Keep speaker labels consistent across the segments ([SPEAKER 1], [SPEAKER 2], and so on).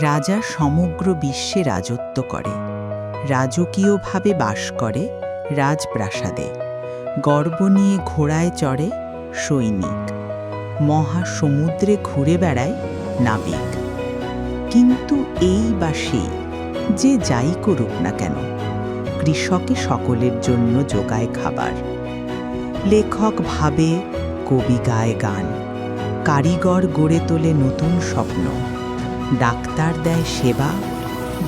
[SPEAKER 1] রাজা সমগ্র বিশ্বে রাজত্ব করে, রাজকীয়ভাবে বাস করে রাজপ্রাসাদে। গর্ব নিয়ে ঘোড়ায় চড়ে সৈনিক। মহাসমুদ্রে ঘুরে বেড়ায় নাবিক। কিন্তু এই বা সেই যে যাই করুক না কেন, কৃষকে সকলের জন্য যোগায় খাবার। লেখক ভাবে, কবি গায় গান। কারিগর গড়ে তোলে নতুন স্বপ্ন। ডাক্তার দেয় সেবা,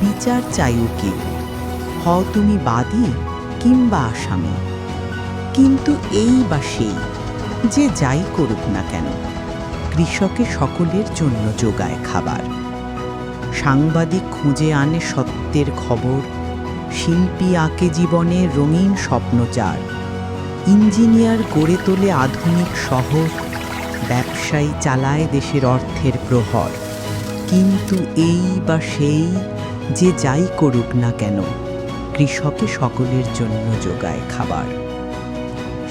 [SPEAKER 1] বিচার চাই উকিল হও তুমি বাদী কিংবা আসামি। কিন্তু এই বা সেই, যে যাই করুক না কেন, কৃষকে সকলের জন্য যোগায় খাবার। সাংবাদিক খুঁজে আনে সত্যের খবর, শিল্পী আঁকে জীবনে রঙিন স্বপ্নচার। ইঞ্জিনিয়ার গড়ে তোলে আধুনিক শহর, ব্যবসায়ী চালায় দেশের অর্থের প্রহর। কিন্তু এই বা সেই যে যাই করুক না কেন, কৃষকে সকলের জন্য যোগায় খাবার।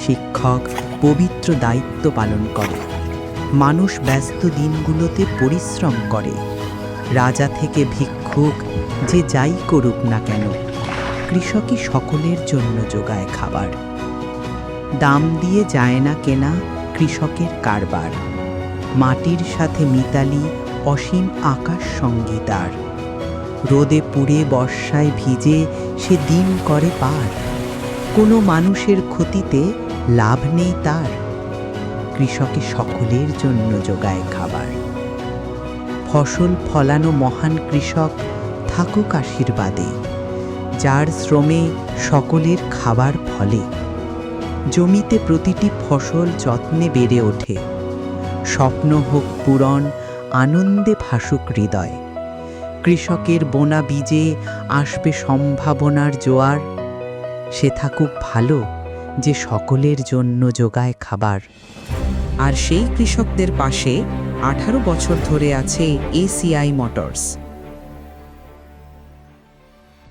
[SPEAKER 1] শিক্ষক পবিত্র দায়িত্ব পালন করে, মানুষ ব্যস্ত দিনগুলোতে পরিশ্রম করে। রাজা থেকে ভিক্ষুক যে যাই করুক না কেন কৃষকই সকলের জন্য যোগায় খাবার। দাম দিয়ে যায় না কেনা কৃষকের কারবার। মাটির সাথে মিতালি অসীম আকাশ সঙ্গীতার রোদে পুড়ে বর্ষায় ভিজে সে দিন করে পার। কোনো মানুষের ক্ষতিতে লাভ নেই তার। কৃষকে সকলের জন্য যোগায় খাবার। ফসল ফলানো মহান কৃষক থাকুক আশীর্বাদে, যার শ্রমে সকলের খাবার ফলে। জমিতে প্রতিটি ফসল যত্নে বেড়ে ওঠে। স্বপ্ন হোক পূরণ আনন্দে ভাসুক হৃদয়। কৃষকের বোনা বীজে আসবে সম্ভাবনার জোয়ার। সে থাকুক ভালো, যে সকলের জন্য যোগায় খাবার।
[SPEAKER 2] আর সেই কৃষকদের পাশে আঠারো বছর ধরে আছে এসিআই মোটরস।